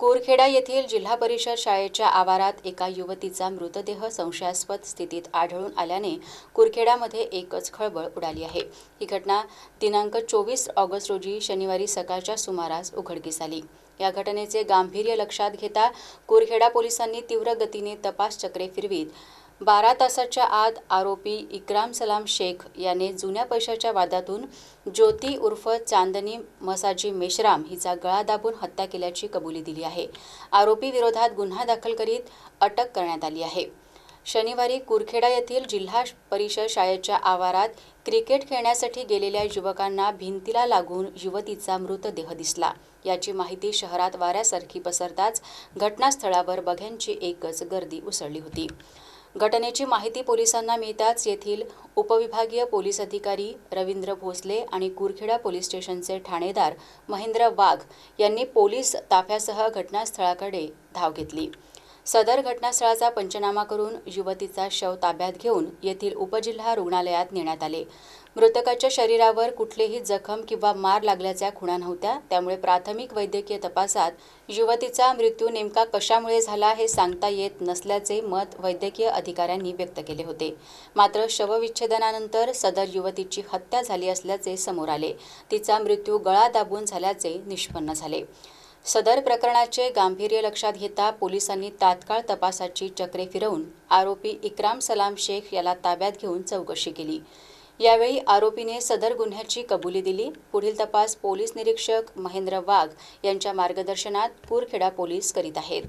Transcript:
कुरखेडा येथील जिल्हा परिषद शाळेच्या आवारात एका युवतीचा मृतदेह संशयास्पद स्थितीत आढळून आल्याने कुरखेडामध्ये एकच खळबळ उडाली आहे. ही घटना दिनांक चोवीस ऑगस्ट रोजी शनिवारी सकाळच्या सुमारास उघडकीस आली. या घटनेचे गांभीर्य लक्षात घेता कुरखेडा पोलिसांनी तीव्र गतीने तपास चक्रे फिरवीत बारा तासाच्या आत आरोपी इक्राम सलाम शेख याने जुन्या पैशाच्या वादातून ज्योती उर्फ चांदनी मसाजी मेश्राम हिचा गळा दाबून हत्या केल्याची कबुली दिली आहे. आरोपी विरोधात गुन्हा दाखल करीत अटक करण्यात आली आहे. शनिवारी कुरखेडा येथील जिल्हा परिषद शाळेच्या आवारात क्रिकेट खेळण्यासाठी गेलेल्या युवकांना भिंतीला लागून युवतीचा मृतदेह दिसला. याची माहिती शहरात वाऱ्यासारखी पसरताच घटनास्थळावर बघ्यांची एकच गर्दी उसळली होती. घटनेची माहिती पोलिसांना मिळताच येथील उपविभागीय पोलीस अधिकारी रवींद्र भोसले आणि कुरखेडा पोलीस स्टेशनचे ठाणेदार महेंद्र वाघ यांनी पोलीस ताफ्यासह घटनास्थळाकडे धाव घेतली. सदर घटनास्थळाचा पंचनामा करून युवतीचा शव ताब्यात घेऊन येथील उपजिल्हा रुग्णालयात नेण्यात आले. मृतकाच्या शरीरावर कुठलेही जखम किंवा मार लागल्याच्या खुणा नव्हत्या. त्यामुळे प्राथमिक वैद्यकीय तपासात युवतीचा मृत्यू नेमका कशामुळे झाला हे सांगता येत नसल्याचे मत वैद्यकीय अधिकाऱ्यांनी व्यक्त केले होते. मात्र शवविच्छेदनानंतर सदर युवतीची हत्या झाली असल्याचे समोर आले. तिचा मृत्यू गळा दाबून झाल्याचे निष्पन्न झाले. सदर प्रकरणाचे गांभीर्य लक्षात घेता पोलिसांनी तात्काळ तपासाची चक्रे फिरवून आरोपी इक्राम सलाम शेख याला ताब्यात घेऊन चौकशी केली. यावेळी आरोपीने सदर गुन्ह्याची कबुली दिली. पुढील तपास पोलीस निरीक्षक महेंद्र वाघ यांच्या मार्गदर्शनात कुरखेडा पोलीस करीत आहेत.